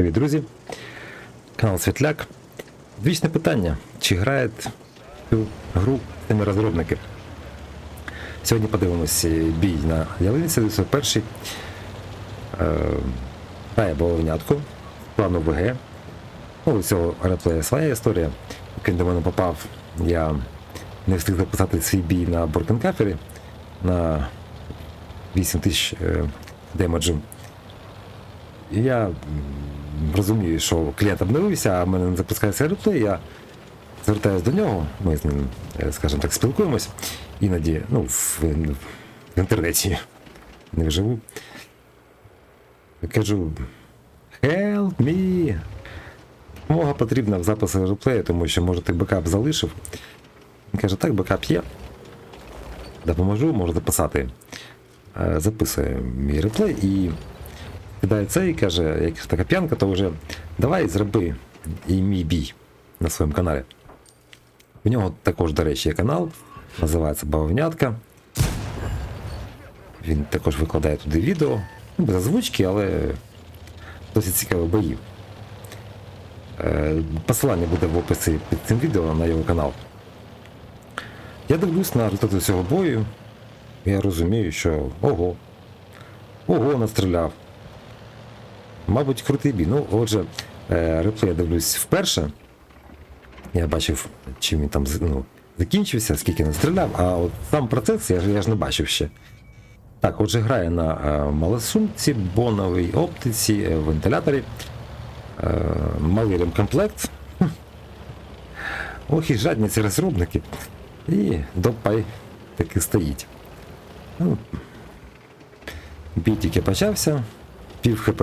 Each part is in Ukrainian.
Привіт, друзі! Канал Світляк. Вічне питання: чи грають цю гру тими розробники? Сьогодні подивимося бій на ялинці 91 е, грає Боловнятку, плану ВГ. Ну, у цього реплея своя історія. Він до мене попав, я не встиг записати свій бій на Боркенкафері на 8 тисяч е, демеджу. Я розумію, що клієнт обновився, а в мене не запускається реплей, я звертаюся до нього, ми з ним, е, скажімо так, спілкуємось. Іноді, ну, в, в інтернеті не вживу. Кажу, help me. Допомога потрібна в записі реплею, тому що, може, ти бекап залишив. Він каже, так, бекап є. Допоможу, можу записати. Е, Записує мій реплей і кидає це і каже, як така п'янка, то вже давай зроби і мій бій на своєму каналі. У нього також, до речі, є канал, називається Бавовнятка. Він також викладає туди відео, ну, без озвучки, але досить цікаві бої. Е, Посилання буде в описі під цим відео на його канал. Я дивлюсь на результати цього бою. Я розумію, що ого, ого, настріляв. Мабуть, крутий бій. Ну, отже, е, реплей я дивлюсь вперше. Я бачив, чим він там ну, закінчився, скільки настріляв, а от сам процес я я ж не бачив ще. Так, отже, грає на е, малосумці, боновій оптиці, е, вентиляторі, е, малий ремкомплект. Ох і жадні ці розробники. І допай таки стоїть. Ну, бій тільки почався, пів хп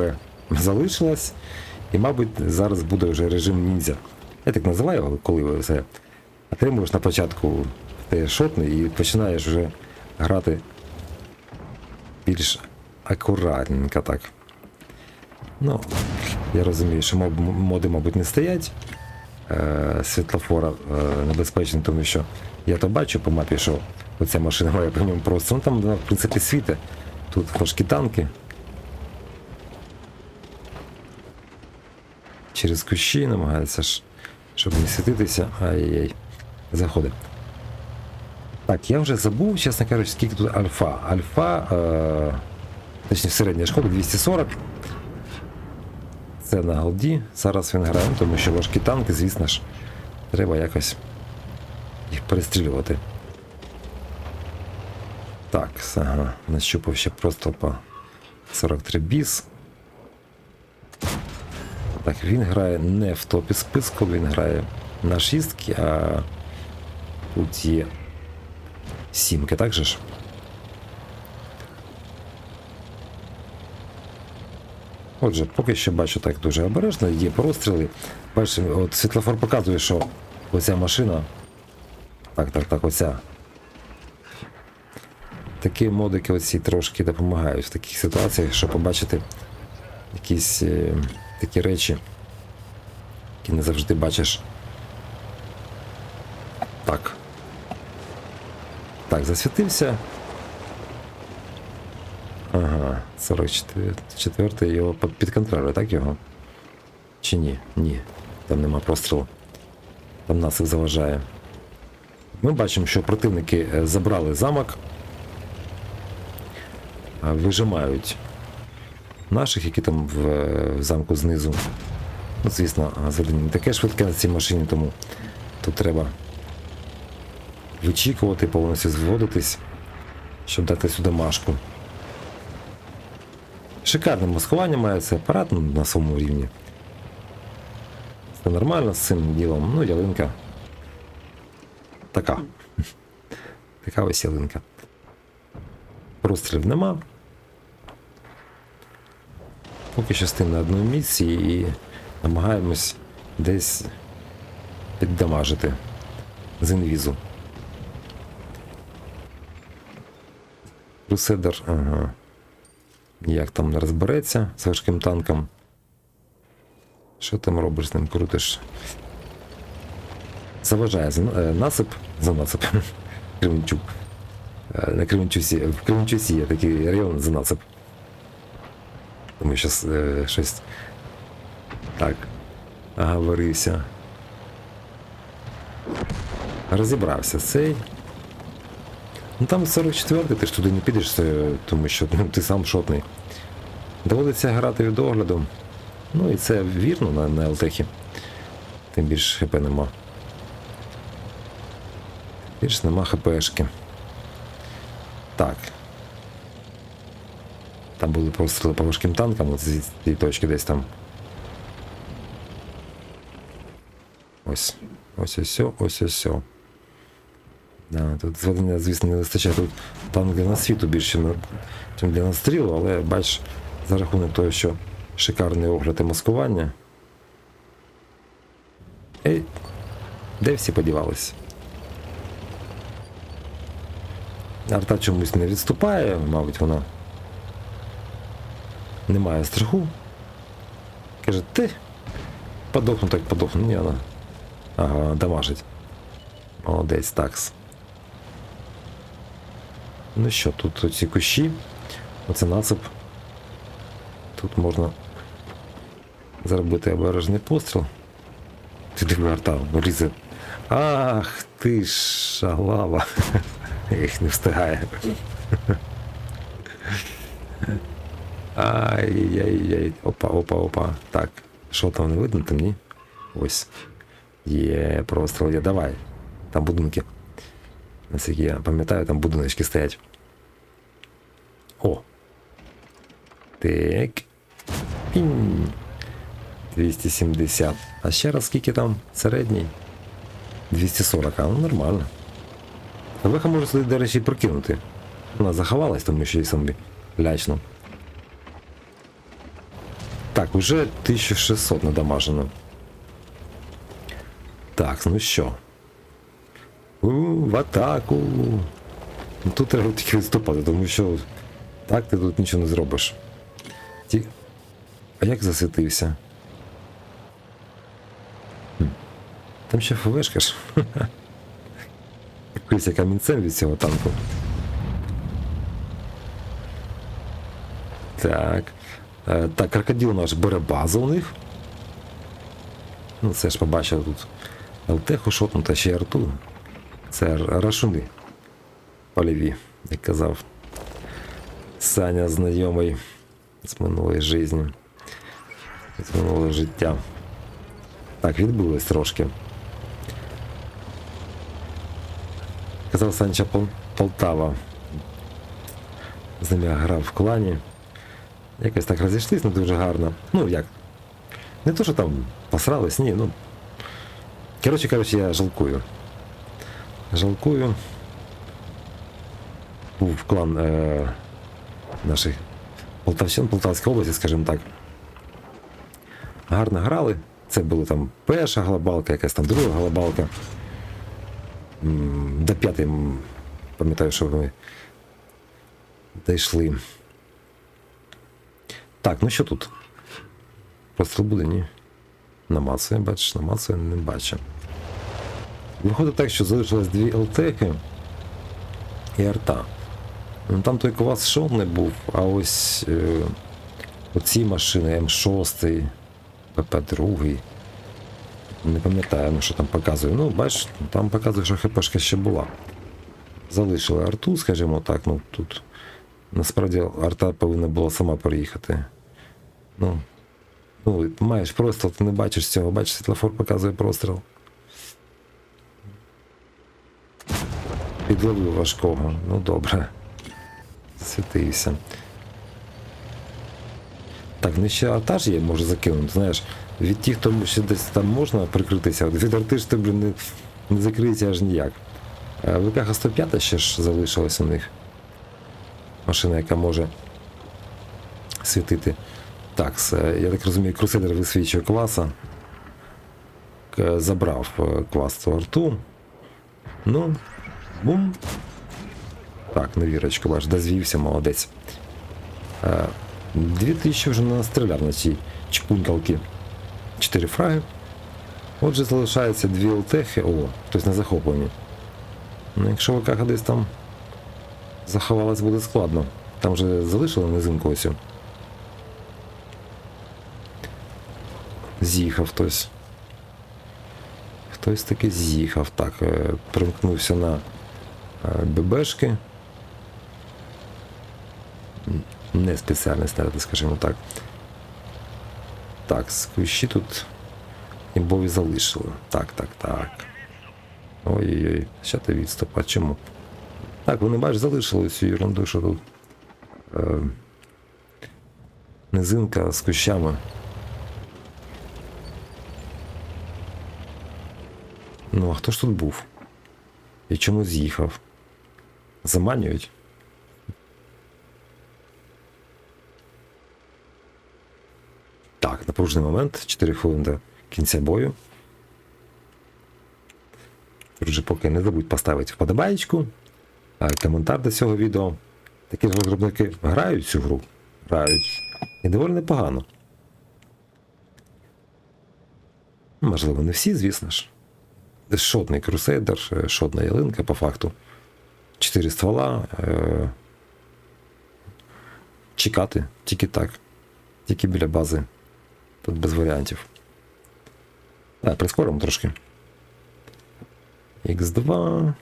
залишилось, і, мабуть, зараз буде вже режим ніндзя. Я так називаю коли ви все отримуєш на початку ти шотний і починаєш вже грати більш акуратненько так. Ну, я розумію, що моди, мабуть, не стоять. Е, світлофора е, небезпечний, тому що я то бачу по мапі, що оця машина має по ньому просто. Ну там, в принципі, світе. Тут важкі танки. Через кущі намагається щоб не світитися. Ай-яй. Заходить. Так, я вже забув, чесно кажучи, скільки тут альфа. Альфа, е, точніше, середня шкода 240. Це на голді. Зараз він грає, тому що важкі танки, звісно ж, треба якось їх перестрілювати. Так, ага, нащупав ще просто по 43 біс. Так, він грає не в топі списку, він грає на шістки, а тут є сімки, так же ж? Отже, поки що бачу так дуже обережно, є простріли. Бачите, от світлофор показує, що оця машина. Так, так, так, оця. Такі модики оці трошки допомагають в таких ситуаціях, щоб побачити якісь е, такі речі, які не завжди бачиш. Так. Так, засвітився. Ага, 44 його під- контролем, так його? Чи ні? Ні. Там нема прострілу. Там насип заважає. Ми бачимо, що противники е, забрали замок, вижимають наших, які там в, е, в замку знизу. Ну, звісно, зведення не таке швидке на цій машині, тому тут треба вичікувати, повністю зводитись, щоб дати сюди машку. Шикарне маскування має цей апарат на своєму рівні. Все нормально з цим ділом. Ну, ялинка. Така. Така ось ялинка. Прострілів нема. Поки що стим на одному місці і намагаємось десь піддамажити з інвізу. Круседер, ага. Як там не розбереться з важким танком. Що там робиш з ним крутиш? Заважає за- е, насип за насип. Кременчук. Е, На Кременчусі, в Кременчусі є такий район за насип. Тому що е, щось Так. Говорився. Розібрався цей. Ну там 44-й, ти ж туди не підеш, тому що ну, ти сам шотний. Доводиться грати від огляду. Ну і це вірно на, на ЛТХі. Тим більше ХП нема. Більш нема ХПшки. Так. Там були постріли по важким танкам, з цієї точки десь там. Ось. Ось ось ось ось ось. Да, тут зведення, звісно, не вистачає. Тут танк для насвіту більше, ніж для настрілу, але бач, за рахунок того, що шикарний огляд і маскування. Ей, де всі подівались? Арта чомусь не відступає, мабуть, вона не має страху. Каже, ти подохну, так подохну. Ні, вона. Ага, дамажить. Молодець, такс. Ну що, тут оці кущі, оце нацеп. Тут можна зробити обережний постріл. Ти диви арта, лізе. Ах ти шалава. Їх не встигає. Ай-яй-яй. Опа, опа, опа. Так. Що там не видно там, ні? Ось. Є, простріл є. Давай. Там будинки. Наскільки я пам'ятаю, там будиночки стоять. О. Так. Пінь. 270. А ще раз скільки там? Середній? 240, а ну нормально. Леха може сюди, до речі, прокинути. Вона заховалась, тому що їй самі лячно. Так, уже 1600 надамажено. Так, ну що? У, в атаку. Ну, тут треба тільки відступати, тому що так ти тут нічого не зробиш. Ті... А як засвітився? Хм. Там ще ФВшка ж. Якийсь камінцем від цього танку. Так. Е, Так, крокодил наш бере базу у них. Ну, це ж побачив тут. ЛТ шотнута ще й арту. Це рашуни. Поліві, як казав. Саня знайомий з минулої житті. З минулого життя. Так, відбулось трошки. Казав Санча Пол- Полтава. З ним я грав в клані. Якось так розійшлись не дуже гарно. Ну як? Не то, що там посрались, ні, ну. Коротше кажучи, я жалкую. Жалкую. Був клан е, наших Полтавщин, Полтавської області, скажімо так. Гарно грали. Це була там перша глобалка, якась там друга глобалка. До п'ятої пам'ятаю, що ми дійшли. Так, ну що тут? Постріл буде, ні? Намацує, бачиш, намацує, не бачу. Виходить так, що залишилось дві ЛТки і арта. Ну, там той квас шов не був, а ось е, оці машини М6, ПП-2. Не пам'ятаю, ну, що там показує. Ну, бачиш, там показує, що ХПшка ще була. Залишили арту, скажімо так, ну тут. Насправді арта повинна була сама переїхати. Ну, ну маєш простріл, ти не бачиш цього, бачиш, світлофор показує простріл. Підловив важкого. Ну добре. Світився. Так, ну ще арта ж є, може закинути. Знаєш, від тих, хто ще десь там можна прикритися, від арти ж тобі не, не закриється аж ніяк. Е, ВКХ 105 ще ж залишилась у них. Машина, яка може світити. Так, я так розумію, крусейдер висвічує класа. Забрав е, клас цю арту. Ну, бум. Так, на вірочку бач, дозвівся, молодець. Е, Дві тисячі вже настріляв на цій чпунькалки. Чотири фраги. Отже, залишається дві ЛТХи. О, хтось на захопленні. Ну, якщо ВК десь там заховалась, буде складно. Там вже залишили низинку ось. З'їхав хтось. Хтось таки з'їхав. Так, е, примкнувся на е, ББшки. Не спеціальний снаряди, скажімо так. Так, сквищі тут імбові залишили. Так, так, так. Ой-ой-ой, ще ти відступ, а чому? Так, вони бачиш, залишили цю ерунду, що тут. Е, низинка з кущами. Ну, а хто ж тут був? І чому з'їхав? Заманюють? Так, напружений момент, 4 хвилини до кінця бою. Друзі, поки не забудь поставити вподобаєчку, а коментар до цього відео. Такі розробники грають цю гру. Грають. І доволі непогано. Можливо, не всі, звісно ж. Шотний крусейдер, е, шотна ялинка по факту. Чотири ствола. Е- чекати, тільки так. Тільки біля бази. Тут без варіантів. Так, прискоримо трошки. Х2.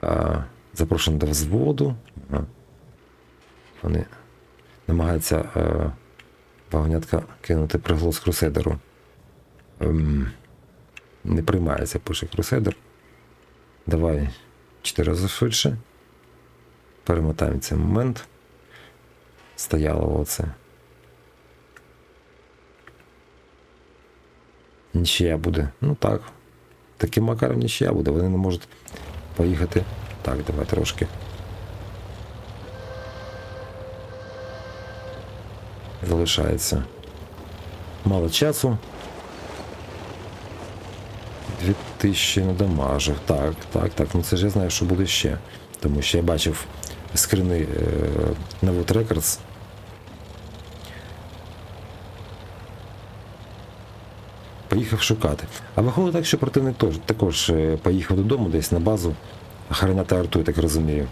А, запрошено до взводу. Вони намагаються е, вагонятка кинути приголос крусейдеру. Ем, не приймається, пише крусейдер. Давай 4 рази швидше. Перемотаємо цей момент. Стояло оце. Нічия буде. Ну так. Таким макаром нічия буде. Вони не можуть поїхати. Так, давай трошки. Залишається. Мало часу. 2000 надамажив. Так, так, так. Ну це ж я знаю, що буде ще. Тому що я бачив скрини е, на Wood Records. Поїхав шукати. А виходить так, що противник також е, поїхав додому десь на базу охороняти арту, я так розумію.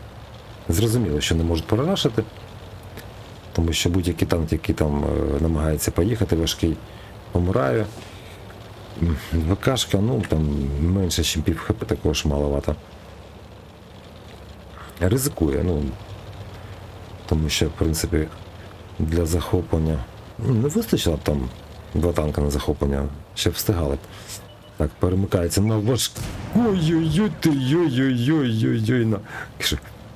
Зрозуміло, що не можуть прорашити, тому що будь-який танк, який там е, намагається поїхати, важкий помирає. ВКшка, ну там менше, ніж пів хп, також маловато. Ризикує, ну. Тому що, в принципі, для захоплення. ну, Не вистачило там два танка на захоплення, ще встигали. Так, перемикається на важ. Ой-ой-ой, ти ой-ой-ой-ой-ой. На...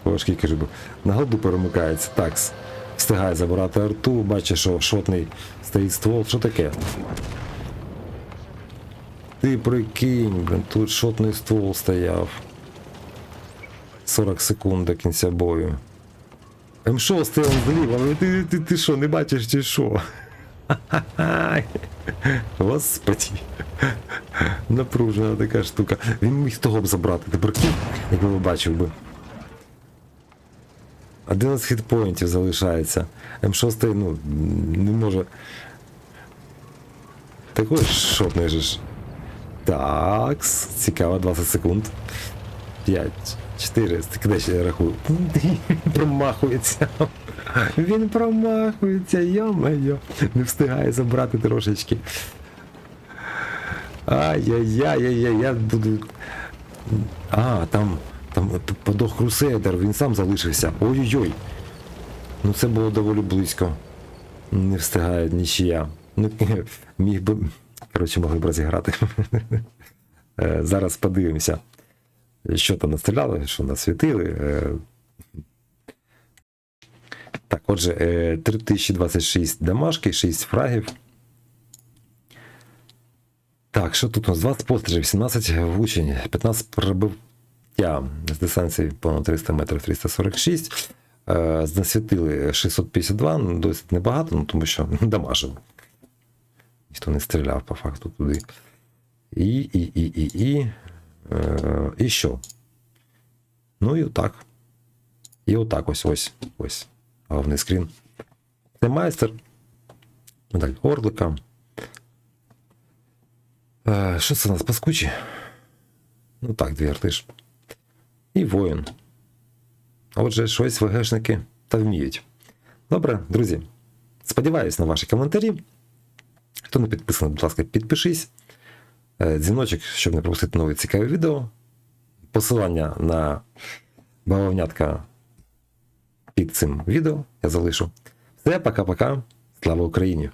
Важкий кажу, на году перемикається. Так, встигає забирати арту, бачить, що шотний стоїть ствол. Що таке? Ти прикинь, блін, тут шотний ствол стояв. 40 секунд до кінця бою. М6 он зліва, але ти, ти, ти що, не бачиш чи що? Господи. Напружена така штука. Він міг того б забрати, ти прикинь, якби ви бачив би. 11 хітпоінтів залишається. М6 ну, не може. Такий шотний же ж. Так, цікаво, 20 секунд. 5, 4, де ще я рахую. Промахується. Він промахується, йо-моє. Не встигає забрати трошечки. Ай-яй-яй-яй-яй, я буду. А, там, там подох Крусейдер, він сам залишився. Ой-ой-ой. Ну це було доволі близько. Не встигає нічия. Ну, міг би. Коротше, могли б розіграти. Е, Зараз подивимося, що там настріляли, що насвітили. Так, отже, е, 3026 дамашки, 6 фрагів. Так, що тут у нас? 20 пострілів, 17 влучень, 15 пробиття з дистанції понад 300 метрів 346. Е, Насвітили 652, ну, досить небагато, ну, тому що дамажили. Ніхто не стріляв по факту туди. І, і, і, і, і. Е, і що? Ну і отак. І отак ось ось. Ось. Головний скрін. Це майстер. Медаль Орлика. Е, що це у нас паскучі? Ну так, дві арти ж. І воїн. Отже, щось ВГшники та вміють. Добре, друзі. Сподіваюсь на ваші коментарі. Хто не підписаний, будь ласка, підпишись. Е, Дзвіночок, щоб не пропустити нові цікаві відео. Посилання на бавовнятка під цим відео я залишу. Все, пока-пока. Слава Україні!